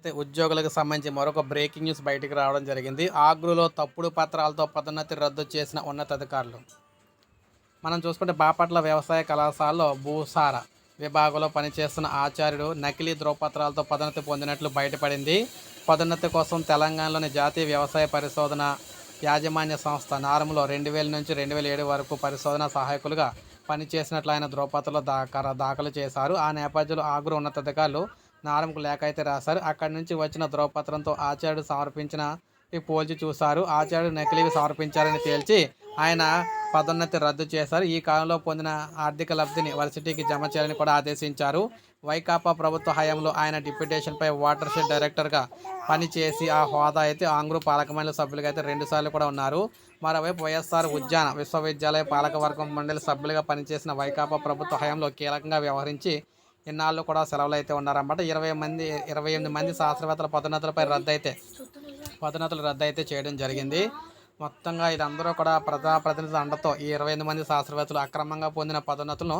అయితే ఉద్యోగులకు సంబంధించి మరొక బ్రేకింగ్ న్యూస్ బయటికి రావడం జరిగింది. ఆగ్రులో తప్పుడు పత్రాలతో పదోన్నతి రద్దు చేసిన ఉన్నతాధికారులు. మనం చూసుకుంటే బాపట్ల వ్యవసాయ కళాశాలలో భూసార విభాగంలో పనిచేస్తున్న ఆచార్యుడు నకిలీ ధ్రువపత్రాలతో పదోన్నతి పొందినట్లు బయటపడింది. పదోన్నతి కోసం తెలంగాణలోని జాతీయ వ్యవసాయ పరిశోధన యాజమాన్య సంస్థ నారములో రెండు వేల నుంచి రెండు వేల ఏడు వరకు పరిశోధన సహాయకులుగా పనిచేసినట్లు ఆయన ధ్రువపత్రాలు దాకా దాఖలు చేశారు. ఆ నేపథ్యంలో ఆగ్రో ఉన్నతాధికారులు నారంకు లేఖ అయితే రాశారు. అక్కడి నుంచి వచ్చిన ధ్రువపత్రంతో ఆచార్యుడు సమర్పించిన ఈ పోల్చి చూశారు. ఆచార్యుడు నకిలీవి సమర్పించారని తేల్చి ఆయన పదోన్నతి రద్దు చేశారు. ఈ కాలంలో పొందిన ఆర్థిక లబ్ధిని వర్సిటీకి జమ చేయాలని కూడా ఆదేశించారు. వైకాపా ప్రభుత్వ హయాంలో ఆయన డిప్యూటేషన్పై వాటర్ షెడ్ డైరెక్టర్గా పనిచేసి ఆ హోదా అయితే ఆంగ్రూ పాలకమండలి సభ్యులుగా అయితే రెండుసార్లు కూడా ఉన్నారు. మరోవైపు వైఎస్ఆర్ ఉద్యాన విశ్వవిద్యాలయ పాలకవర్గం మండలి సభ్యులుగా పనిచేసిన వైకాపా ప్రభుత్వ హయాంలో కీలకంగా వ్యవహరించి ఇన్నాళ్ళు కూడా సెలవులు అయితే ఉన్నారన్నమాట. ఇరవై మంది ఇరవై ఎనిమిది మంది శాస్త్రవేత్తల పదోన్నతులపై రద్దు అయితే పదోన్నతులు రద్దు అయితే చేయడం జరిగింది. మొత్తంగా ఇదందరూ కూడా ప్రజాప్రతినిధుల అండతో ఈ ఇరవై ఎనిమిది మంది శాస్త్రవేత్తలు అక్రమంగా పొందిన పదోన్నతులను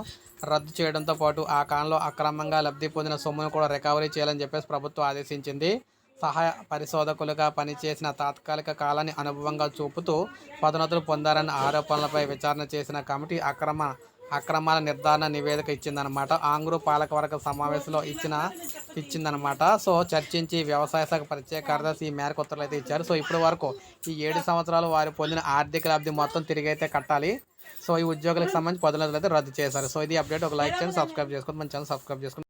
రద్దు చేయడంతో పాటు ఆ కాలంలో అక్రమంగా లబ్ధి పొందిన సొమ్మును కూడా రికవరీ చేయాలని చెప్పేసి ప్రభుత్వం ఆదేశించింది. సహాయ పరిశోధకులుగా పనిచేసిన తాత్కాలిక కాలాన్ని అనుభవంగా చూపుతూ పదోన్నతులు పొందారన్న ఆరోపణలపై విచారణ చేసిన కమిటీ అక్రమ అక్రమాల నిర్ధారణ నివేదిక ఇచ్చిందనమాట ఆంగ్రూ పాలకవర్గ సమావేశంలో ఇచ్చిన ఇచ్చిందనమాట సో చర్చించి వ్యవసాయ శాఖ ప్రత్యేక కార్యదర్శి ఈ మేరకు ఉత్తర్వులు అయితే ఇచ్చారు. సో ఇప్పటి వరకు ఈ ఏడు సంవత్సరాలు వారు పొందిన ఆర్థిక లబ్ధి మొత్తం తిరిగి అయితే కట్టాలి. సో ఈ ఉద్యోగులకు సంబంధించి పదోన్నతులు అయితే రద్దు చేశారు. సో ఇది అప్డేట్. ఒక లైక్ చేయండి సబ్స్క్రైబ్ చేసుకోండి. మన ఛానల్ సబ్స్క్రైబ్ చేసుకోండి.